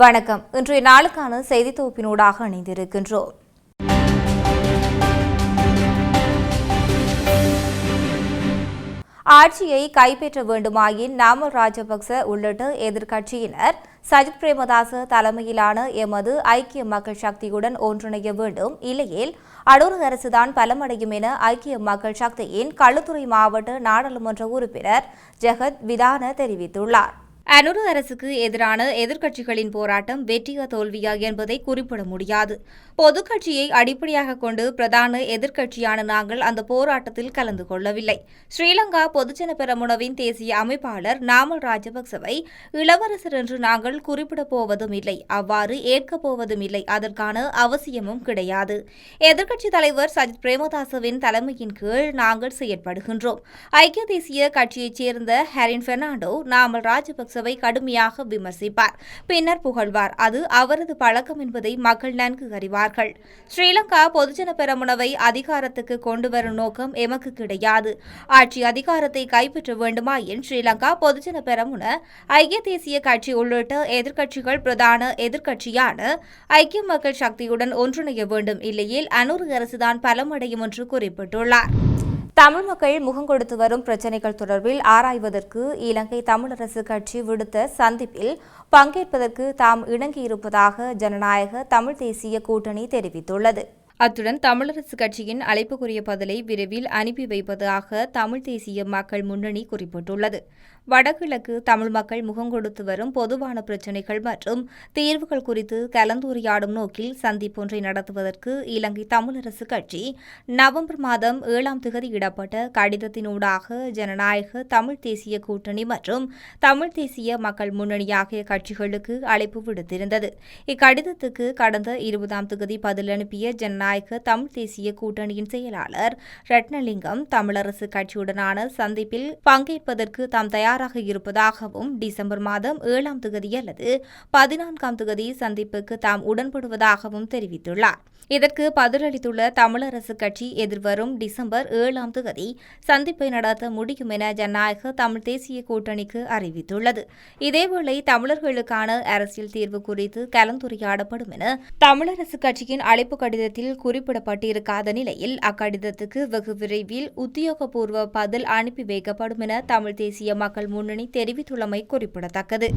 வணக்கம். இன்றைய நாளுக்கான செய்தி தொகுப்பினூடாக இணைந்திருக்கின்றோம். ஆட்சியை கைப்பற்ற வேண்டுமாயின் நாமல் ராஜபக்ச உள்ளிட்ட எதிர்க்கட்சியினர் சஜித் பிரேமதாச தலைமையிலான எமது ஐக்கிய மக்கள் சக்தியுடன் ஒன்றிணைய வேண்டும். இல்லையேல் அடூர் அரசுதான் பலமடையும் என ஐக்கிய மக்கள் சக்தியின் களுத்துறை மாவட்ட நாடாளுமன்ற உறுப்பினர் ஜெகத் விதான தெரிவித்துள்ளார். அனுரு அரசுக்கு எதிரான எதிர்க்கட்சிகளின் போராட்டம் வெற்றியா தோல்வியா என்பதை குறிப்பிட முடியாது. பொதுக்கட்சியை அடிப்படையாக கொண்டு பிரதான எதிர்க்கட்சியான நாங்கள் அந்த போராட்டத்தில் கலந்து கொள்ளவில்லை. ஸ்ரீலங்கா பொதுஜன பெரமுனவின் தேசிய அமைப்பாளர் நாமல் ராஜபக்சவை இளவரசர் என்று நாங்கள் குறிப்பிடப் போவதும் இல்லை. அவ்வாறு ஏற்கப் போவதும் இல்லை. அதற்கான அவசியமும் கிடையாது. எதிர்க்கட்சித் தலைவர் சஜித் பிரேமதாசவின் தலைமையின் கீழ் நாங்கள் செயற்படுகின்றோம். ஐக்கிய தேசிய கட்சியைச் சேர்ந்த ஹரின் பெர்னாண்டோ நாமல் ராஜபக்ச ராஜபக்சவை கடுமையாக விமர்சிப்பார். பின்னர் புகழ்வார். அது அவரது பழக்கம் என்பதை மக்கள் நன்கு அறிவார்கள். ஸ்ரீலங்கா பொதுஜன பெரமுனவை அதிகாரத்துக்கு கொண்டுவரும் நோக்கம் எமக்கு கிடையாது. ஆட்சி அதிகாரத்தை கைப்பற்ற வேண்டுமா என் ஸ்ரீலங்கா பொதுஜன பெரமுன? ஐக்கிய தேசிய கட்சி உள்ளிட்ட எதிர்க்கட்சிகள் பிரதான எதிர்க்கட்சியான ஐக்கிய மக்கள் சக்தியுடன் ஒன்றிணைய வேண்டும். இல்லையில் அனூறு அரசுதான் பலமடையும் என்று குறிப்பிட்டுள்ளார். தமிழ் மக்கள் முகம் கொடுத்து வரும் பிரச்சினைகள் தொடர்பில் ஆராய்வதற்கு இலங்கை தமிழரசு கட்சி விடுத்த சந்திப்பில் பங்கேற்பதற்கு தாம் இணங்கியிருப்பதாக ஜனநாயக தமிழ் தேசிய கூட்டணி தெரிவித்துள்ளது. அத்துடன் தமிழரசு கட்சியின் அழைப்புக்குரிய பதிலை விரைவில் அனுப்பி வைப்பதாக தமிழ் தேசிய மக்கள் முன்னணி குறிப்பிட்டுள்ளது. வடகிழக்கு தமிழ் மக்கள் முகம் கொடுத்து வரும் பொதுவான பிரச்சினைகள் மற்றும் தீர்வுகள் குறித்து கலந்துரையாடும் நோக்கில் சந்திப்பொன்றை நடத்துவதற்கு இலங்கை தமிழரசு கட்சி நவம்பர் மாதம் ஏழாம் திகதியிடப்பட்ட கடிதத்தினூடாக ஜனநாயக தமிழ் தேசிய கூட்டணி மற்றும் தமிழ் தேசிய மக்கள் முன்னணி ஆகிய கட்சிகளுக்கு அழைப்பு விடுத்திருந்தது. இக்கடிதத்துக்கு கடந்த இருபதாம் திகதி பதில் அனுப்பிய ஜனநாயக தமிழ் தேசிய கூட்டணியின் செயலாளர் ரட்னலிங்கம் தமிழரசு கட்சியுடனான சந்திப்பில் பங்கேற்பதற்கு தாம் தயாராக இருப்பதாகவும் டிசம்பர் மாதம் ஏழாம் திகதி அல்லது பதினான்காம் திகதி சந்திப்புக்கு தாம் உடன்படுவதாகவும் தெரிவித்துள்ளார். இதற்கு பதிலளித்துள்ள தமிழரசு கட்சி எதிர்வரும் டிசம்பர் ஏழாம் திகதி சந்திப்பை நடத்த முடியும் என ஜனநாயக தமிழ் தேசிய கூட்டணிக்கு அறிவித்துள்ளது. இதேவேளை தமிழர்களுக்கான அரசியல் தீர்வு குறித்து கலந்துரையாடப்படும் என தமிழரசு கட்சியின் அழைப்பு கடிதத்தில் குறிப்பிடப்பட்டிருக்காத நிலையில் அக்கடிதத்துக்கு வெகு விரைவில் உத்தியோகபூர்வ பதில் அனுப்பி வைக்கப்படும் என தமிழ் தேசிய மக்கள் முன்னணி தெரிவித்துள்ளமை குறிப்பிடத்தக்கது.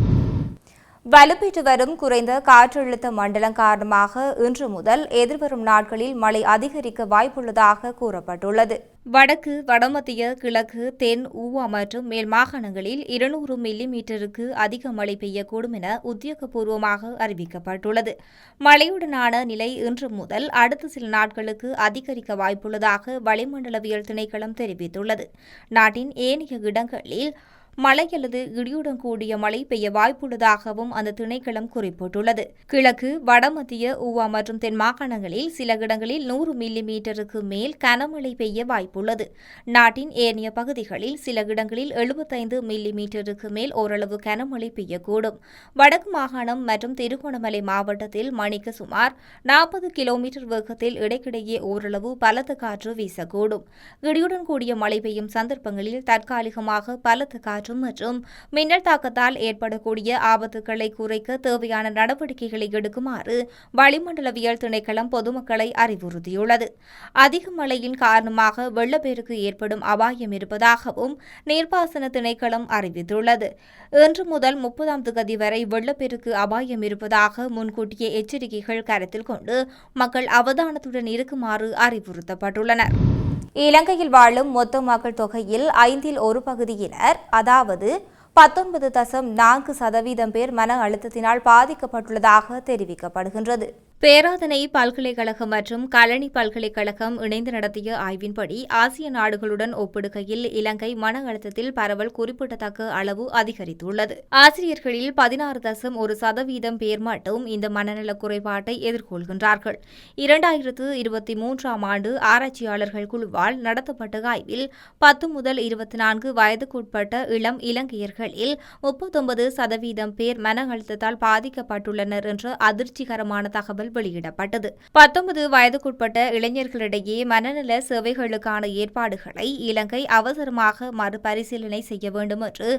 வலுப்பெற்று வரும் குறைந்த காற்றழுத்த மண்டலம் காரணமாக இன்று முதல் எதிர்வரும் நாட்களில் மழை அதிகரிக்க வாய்ப்புள்ளதாக கூறப்பட்டுள்ளது. வடக்கு வடமத்திய கிழக்கு தென் ஊவா மற்றும் மேல் மாகாணங்களில் இருநூறு மில்லி மீட்டருக்கு அதிக மழை பெய்யக்கூடும் என உத்தியோகபூர்வமாக அறிவிக்கப்பட்டுள்ளது. மழையுடனான நிலை இன்று முதல் அடுத்த சில நாட்களுக்கு அதிகரிக்க வாய்ப்புள்ளதாக வளிமண்டலவியல் திணைக்களம் தெரிவித்துள்ளது. நாட்டின் ஏனைய இடங்களில் மழை அல்லது இடியுடன் கூடிய மழை பெய்ய வாய்ப்புள்ளதாகவும் அந்த திணைக்களம் குறிப்பிட்டுள்ளது. கிழக்கு வடமத்திய ஊவா மற்றும் தென் மாகாணங்களில் சில இடங்களில் நூறு மில்லி மீட்டருக்கு மேல் கனமழை பெய்ய வாய்ப்புள்ளது. நாட்டின் ஏனைய பகுதிகளில் சில இடங்களில் எழுபத்தைந்து மில்லி மீட்டருக்கு மேல் ஓரளவு கனமழை பெய்யக்கூடும். வடக்கு மாகாணம் மற்றும் திருகோணமலை மாவட்டத்தில் மணிக்கு சுமார் நாற்பது கிலோமீட்டர் வேகத்தில் இடைக்கிடையே ஓரளவு பலத்த காற்று வீசக்கூடும். இடியுடன் கூடிய மழை பெய்யும் சந்தர்ப்பங்களில் தற்காலிகமாக பலத்த காற்று மாற்றம் மற்றும் மின்னல் தாக்கத்தால் ஏற்படக்கூடிய ஆபத்துக்களை குறைக்க தேவையான நடவடிக்கைகளை எடுக்குமாறு வளிமண்டலவியல் திணைக்களம் பொதுமக்களை அறிவுறுத்தியுள்ளது. அதிக மழையின் காரணமாக வெள்ளப்பெருக்கு ஏற்படும் அபாயம் இருப்பதாகவும் நீர்ப்பாசன திணைக்களம் அறிவித்துள்ளது. இன்று முதல் முப்பதாம் தேதி வரை வெள்ளப்பெருக்கு அபாயம் இருப்பதாக முன்கூட்டிய எச்சரிக்கைகள் கருத்தில் கொண்டு மக்கள் அவதானத்துடன் இருக்குமாறு அறிவுறுத்தப்பட்டுள்ளனர். இலங்கையில் வாழும் மொத்த மக்கள் தொகையில் ஐந்தில் ஒரு பகுதியினர். அதாவது பத்தொன்பது தசம் நான்கு சதவீதம் பேர் மன அழுத்தத்தினால் பாதிக்கப்பட்டுள்ளதாக தெரிவிக்கப்படுகின்றது. பேராதனை பல்கலைக்கழகம் மற்றும் கழனி பல்கலைக்கழகம் இணைந்து நடத்திய ஆய்வின்படி ஆசிய நாடுகளுடன் ஒப்பிடுகையில் இலங்கை மன அழுத்தத்தில் பரவல் குறிப்பிடத்தக்க அளவு அதிகரித்துள்ளது. ஆசிரியர்களில் பதினாறு தசம் ஒரு சதவீதம் பேர் மட்டும் இந்த மனநல குறைபாட்டை எதிர்கொள்கின்றார்கள். இரண்டாயிரத்து இருபத்தி மூன்றாம் ஆண்டு ஆராய்ச்சியாளர்கள் குழுவால் நடத்தப்பட்ட ஆய்வில் பத்து முதல் இருபத்தி நான்கு வயதுக்குட்பட்ட இளம் இலங்கையர்களில் முப்பத்தொன்பது சதவீதம் பேர் மன அழுத்தத்தால் பாதிக்கப்பட்டுள்ளனர் என்ற அதிர்ச்சிகரமான தகவல் தகவல் வெளியிடப்பட்டது. பத்தொன்பது வயதுக்குட்பட்ட இளைஞர்களிடையே மனநல சேவைகளுக்கான ஏற்பாடுகளை இலங்கை அவசரமாக மறுபரிசீலனை செய்ய வேண்டும் என்று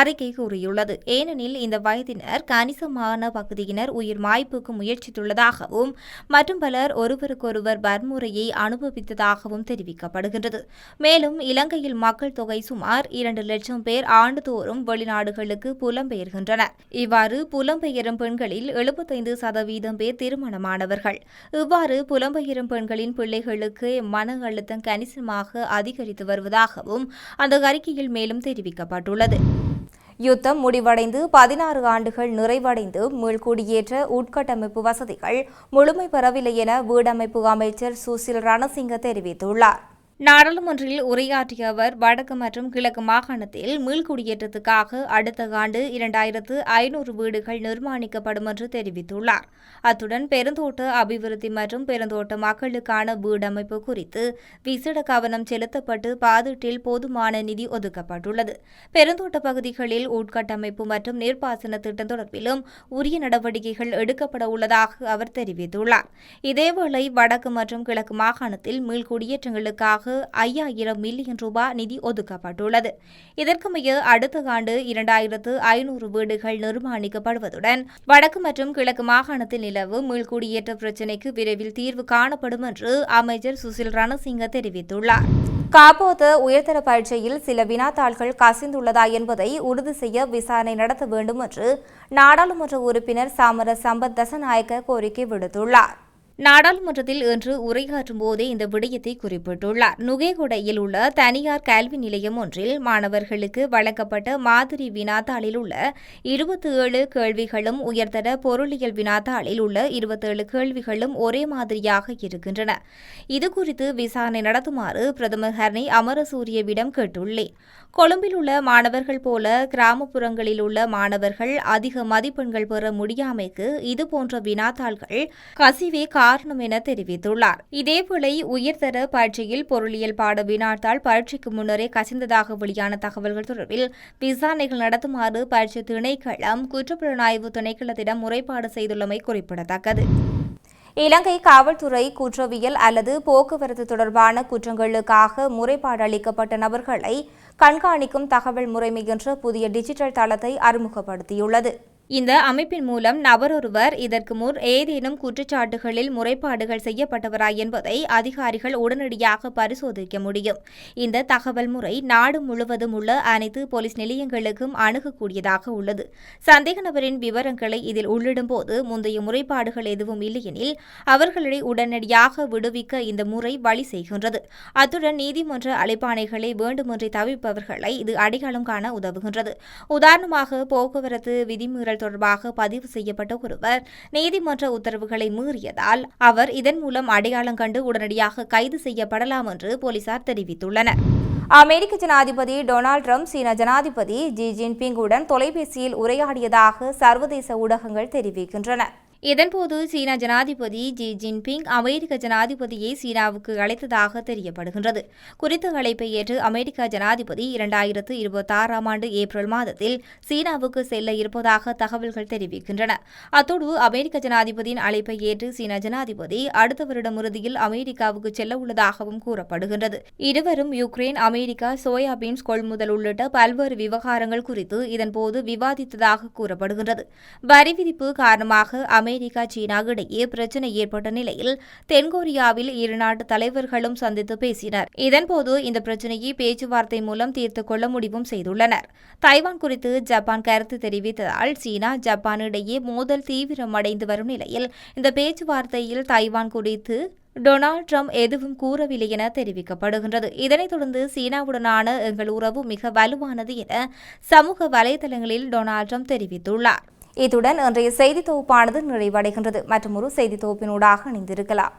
அறிக்கை கூறியுள்ளது. ஏனெனில் இந்த வயதினர் கணிசமான பகுதியினர் உயிர் மாய்ப்புக்கு முயற்சித்துள்ளதாகவும் மற்றும் பலர் ஒருவருக்கொருவர் வன்முறையை அனுபவித்ததாகவும் தெரிவிக்கப்படுகின்றது. மேலும் இலங்கையில் மக்கள் தொகை சுமார் இரண்டு லட்சம் பேர் ஆண்டுதோறும் வெளிநாடுகளுக்கு புலம்பெயர்கின்றனர். இவ்வாறு புலம்பெயரும் பெண்களில் எழுபத்தைந்து சதவீதம் பேர் திருமணம் மாணவர்கள். இவ்வாறு புலம்பெயரும் பெண்களின் பிள்ளைகளுக்கு மன அழுத்தம் கணிசமாக அதிகரித்து வருவதாகவும் அந்த அறிக்கையில் மேலும் தெரிவிக்கப்பட்டுள்ளது. யுத்தம் முடிவடைந்து பதினாறு ஆண்டுகள் நிறைவடைந்து மீள்குடியேற்ற உட்கட்டமைப்பு வசதிகள் முழுமை பெறவில்லை என வீடமைப்பு அமைச்சர் சுசில் ரணசிங்க தெரிவித்துள்ளார். நாடாளுமன்றில் உரையாற்றிய அவர் வடக்கு மற்றும் கிழக்கு மாகாணத்தில் மீள்குடியேற்றத்துக்காக அடுத்த ஆண்டு இரண்டாயிரத்து ஐநூறு வீடுகள் நிர்மாணிக்கப்படும் என்று தெரிவித்துள்ளார். அத்துடன் பெருந்தோட்ட அபிவிருத்தி மற்றும் பெருந்தோட்ட மக்களுக்கான வீடமைப்பு குறித்து விசேட கவனம் செலுத்தப்பட்டு பாதீட்டில் போதுமான நிதி ஒதுக்கப்பட்டுள்ளது. பெருந்தோட்ட பகுதிகளில் உட்கட்டமைப்பு மற்றும் நீர்ப்பாசன திட்டம் தொடர்பிலும் உரிய நடவடிக்கைகள் எடுக்கப்பட உள்ளதாக அவர் தெரிவித்துள்ளார். இதேவேளை வடக்கு மற்றும் கிழக்கு மாகாணத்தில் மீள்குடியேற்றங்களுக்காக ஐயாயிரம் மில்லியன் ரூபாய் நிதி ஒதுக்கப்பட்டுள்ளது. இதற்கமைய அடுத்த ஆண்டு இரண்டாயிரத்து ஐநூறு வீடுகள் நிர்மாணிக்கப்படுவதுடன் வடக்கு மற்றும் கிழக்கு மாகாணத்தில் நிலவும் மீள்குடியேற்ற பிரச்சினைக்கு விரைவில் தீர்வு காணப்படும் என்று அமைச்சர் சுசில் ரணசிங்க தெரிவித்துள்ளார். காப்போத உயர்தர பயிற்சியில் சில வினாத்தாள்கள் கசிந்துள்ளதா என்பதை உறுதி செய்ய விசாரணை நடத்த வேண்டும் என்று நாடாளுமன்ற உறுப்பினர் சாமர சம்பத் தசநாயக்க கோரிக்கை விடுத்துள்ளார். நாடாளுமன்றத்தில் இன்று உரையாற்றும் போதே இந்த விடயத்தை குறிப்பிட்டுள்ளார். நுகேகொடையில் உள்ள தனியார் கல்வி நிலையம் ஒன்றில் மாணவர்களுக்கு வழங்கப்பட்ட மாதிரி வினாத்தாளில் உள்ள இருபத்தி ஏழு கேள்விகளும் உயர்தர பொருளியல் வினாத்தாளில் உள்ள இருபத்தேழு கேள்விகளும் ஒரே மாதிரியாக இருக்கின்றன. இதுகுறித்து விசாரணை நடத்துமாறு பிரதமர் ஹர்னி அமரசூரியவிடம் கேட்டுள்ளேன். கொழும்பில் உள்ள மாணவர்கள் போல கிராமப்புறங்களில் உள்ள மாணவர்கள் அதிக மதிப்பெண்கள் பெற முடியாமைக்கு இதுபோன்ற வினாத்தாள்கள் கசிவே காரணம் என தெரிவித்துள்ளார். இதேவேளை உயர்தர பரீட்சையில் பொருளியல் பாட வினாத்தால் பரீட்சைக்கு முன்னரே கசிந்ததாக வெளியான தகவல்கள் தொடர்பில் விசாரணைகள் நடத்துமாறு பரீட்சை திணைக்களம் குற்றப்புலனாய்வு திணைக்களத்திடம் முறைப்பாடு செய்துள்ளமை குறிப்பிடத்தக்கது. இலங்கை காவல்துறை குற்றவியல் அல்லது போக்குவரத்து தொடர்பான குற்றங்களுக்காக முறைப்பாடு அளிக்கப்பட்ட நபர்களை கண்காணிக்கும் தகவல் முறைமை என்ற புதிய டிஜிட்டல் தளத்தை அறிமுகப்படுத்தியுள்ளது. இந்த அமைப்பின் மூலம் நபரொருவர் இதற்கு முன் ஏதேனும் குற்றச்சாட்டுகளில் முறைப்பாடுகள் செய்யப்பட்டவரா என்பதை அதிகாரிகள் உடனடியாக பரிசோதிக்க முடியும். இந்த தகவல் முறை நாடு முழுவதும் உள்ள அனைத்து போலீஸ் நிலையங்களுக்கும் அணுகக்கூடியதாக உள்ளது. சந்தேக நபரின் விவரங்களை இதில் உள்ளிடும்போது முந்தைய முறைப்பாடுகள் எதுவும் இல்லையெனில் அவர்களை உடனடியாக விடுவிக்க இந்த முறை வழி செய்கின்றது. அத்துடன் நீதிமன்ற அழைப்பாணைகளை வேண்டுமென்றே தவிர்ப்பவர்களை இது அடையாளம் காண உதவுகின்றது. உதாரணமாக போக்குவரத்து விதிமீறல் தொடர்பாக பதிவு செய்யப்பட்ட ஒருவர் நீதிமன்ற உத்தரவுகளை மீறியதால் அவர் இதன் மூலம் அடையாளம் கண்டு உடனடியாக கைது செய்யப்படலாம் என்று போலீசார் தெரிவித்துள்ளனர். அமெரிக்க ஜனாதிபதி டொனால்ட் ட்ரம்ப் சீன ஜனாதிபதி ஜி ஜின்பிங்குடன் தொலைபேசியில் உரையாடியதாக சர்வதேச ஊடகங்கள் தெரிவிக்கின்றன. இதன்போது சீனா ஜனாதிபதி ஜி ஜின்பிங் அமெரிக்க ஜனாதிபதியை சீனாவுக்கு அழைத்ததாக தெரியப்படுகின்றது. குறித்த அழைப்பை ஏற்று அமெரிக்க ஜனாதிபதி இரண்டாயிரத்து இருபத்தாறாம் ஆண்டு ஏப்ரல் மாதத்தில் சீனாவுக்கு செல்ல இருப்பதாக தகவல்கள் தெரிவிக்கின்றன. அத்தோடு அமெரிக்க ஜனாதிபதியின் அழைப்பை ஏற்று சீன ஜனாதிபதி அடுத்த வருடம் இறுதியில் அமெரிக்காவுக்கு செல்ல உள்ளதாகவும் கூறப்படுகின்றது. இருவரும் யுக்ரைன் அமெரிக்கா சோயாபீன்ஸ் கொள்முதல் உள்ளிட்ட பல்வேறு விவகாரங்கள் குறித்து இதன்போது விவாதித்ததாக கூறப்படுகின்றது. வரி விதிப்பு காரணமாக அமெரிக்கா சீனா இடையே பிரச்சினை ஏற்பட்ட நிலையில் தென்கொரியாவில் இரு நாட்டு தலைவர்களும் சந்தித்து பேசினர். இதன்போது இந்த பிரச்சினையை பேச்சுவார்த்தை மூலம் தீர்த்துக் கொள்ள முடிவும் செய்துள்ளனர். தைவான் குறித்து ஜப்பான் கருத்து தெரிவித்ததால் சீனா ஜப்பான் இடையே மோதல் தீவிரமடைந்து வரும் நிலையில் இந்த பேச்சுவார்த்தையில் தைவான் குறித்து டொனால்ட் ட்ரம்ப் எதுவும் கூறவில்லை என தெரிவிக்கப்படுகின்றது. இதனைத் தொடர்ந்து சீனாவுடனான எங்கள் உறவு மிக வலுவானது என சமூக வலைதளங்களில் டொனால்ட் ட்ரம்ப் தெரிவித்துள்ளார். இத்துடன் இன்றைய செய்தி தொகுப்பானது நிறைவடைகின்றது. மற்றும் ஒரு செய்தி தொகுப்பினூடாக இணைந்திருக்கலாம்.